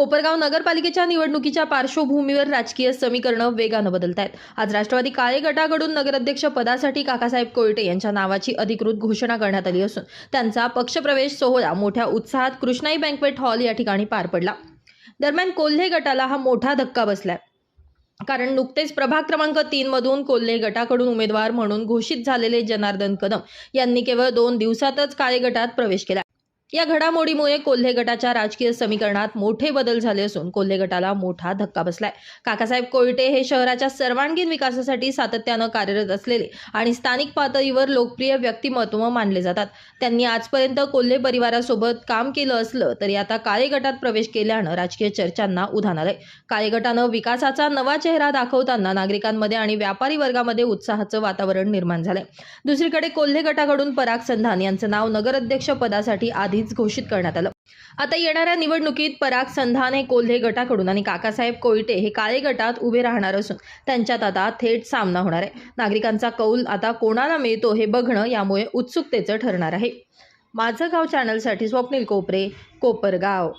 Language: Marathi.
कोपरगाव नगरपालिकेच्या निवडणुकीच्या पार्श्वभूमीवर राजकीय समीकरणं वेगानं बदलत आहेत आज राष्ट्रवादी काळे गटाकडून नगराध्यक्ष पदासाठी काकासाहेब कोयटे यांच्या नावाची अधिकृत घोषणा करण्यात आली असून त्यांचा पक्षप्रवेश सोहळा मोठ्या उत्साहात कृष्णाई बँकवेट हॉल या ठिकाणी पार पडला. दरम्यान कोल्हे गटाला हा मोठा धक्का बसलाय. कारण नुकतेच प्रभाग क्रमांक तीन मधून कोल्हे गटाकडून उमेदवार म्हणून घोषित झालेले जनार्दन कदम यांनी केवळ दोन दिवसातच काळे गटात प्रवेश केला. या घडामोडीमुळे कोल्हे गटाच्या राजकीय समीकरणात मोठे बदल झाले असून कोल्हे गटाला मोठा धक्का बसलाय. काकासाहेब कोयटे हे शहराच्या सर्वांगीण विकासासाठी सातत्यानं कार्यरत असलेले आणि स्थानिक पातळीवर लोकप्रिय व्यक्तिमत्व मानले जातात. त्यांनी आजपर्यंत कोल्हे परिवारासोबत काम केलं असलं तरी आता काळे गटात प्रवेश केल्यानं राजकीय चर्चांना उधाण आलंय. काळे गटानं विकासाचा नवा चेहरा दाखवताना नागरिकांमध्ये आणि व्यापारी वर्गामध्ये उत्साहाचं वातावरण निर्माण झालंय. दुसरीकडे कोल्हे गटाकडून पराग संधान यांचं नाव नगराध्यक्ष पदासाठी आधीच घोषित करण्यात आलं. आता येणाऱ्या निवडणुकीत पराग संधान कोल्हे गटाकडून आणि काकासाहेब कोयटे हे काळे गटात उभे राहणार असून त्यांच्यात आता थेट सामना होणार आहे. नागरिकांचा कौल आता कोणाला मिळतो हे बघणं यामुळे उत्सुकतेचं ठरणार आहे. माझं गाव चॅनलसाठी स्वप्नील कोपरे कोपरगाव.